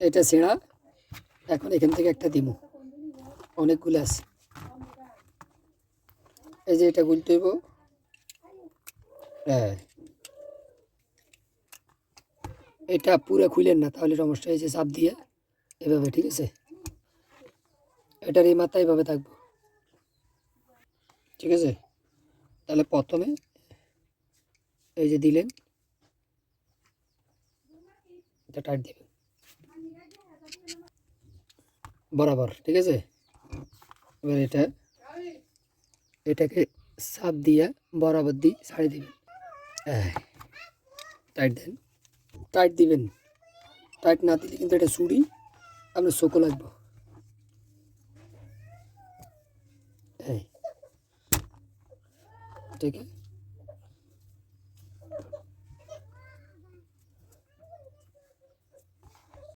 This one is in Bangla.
এটা ছেঁড়া। এখন এখান থেকে একটা দিমু। অনেকগুলো আছে। এই যে এটা গুলতে হইব। হ্যাঁ। এটা পুরো খুলেন না, তাহলে সমস্যা হয়েছে চাপ দিয়ে এভাবে, ঠিক আছে? এটার এই মাথা এভাবে থাকব। ঠিক আছে? তাহলে প্রথমে এই যে দিলেন, এটা টাইট দিবেন। বরাবর, ঠিক আছে? এবার এটা, এটাকে সাপ দিয়া বরাবর দিয়ে ছাড়ি দিবেন। টাইট দেন। টাইট দিবেন। টাইট না দিলে কিন্তু এটা চুড়ি আপনার চোখও লাগবে। ঠিক আছে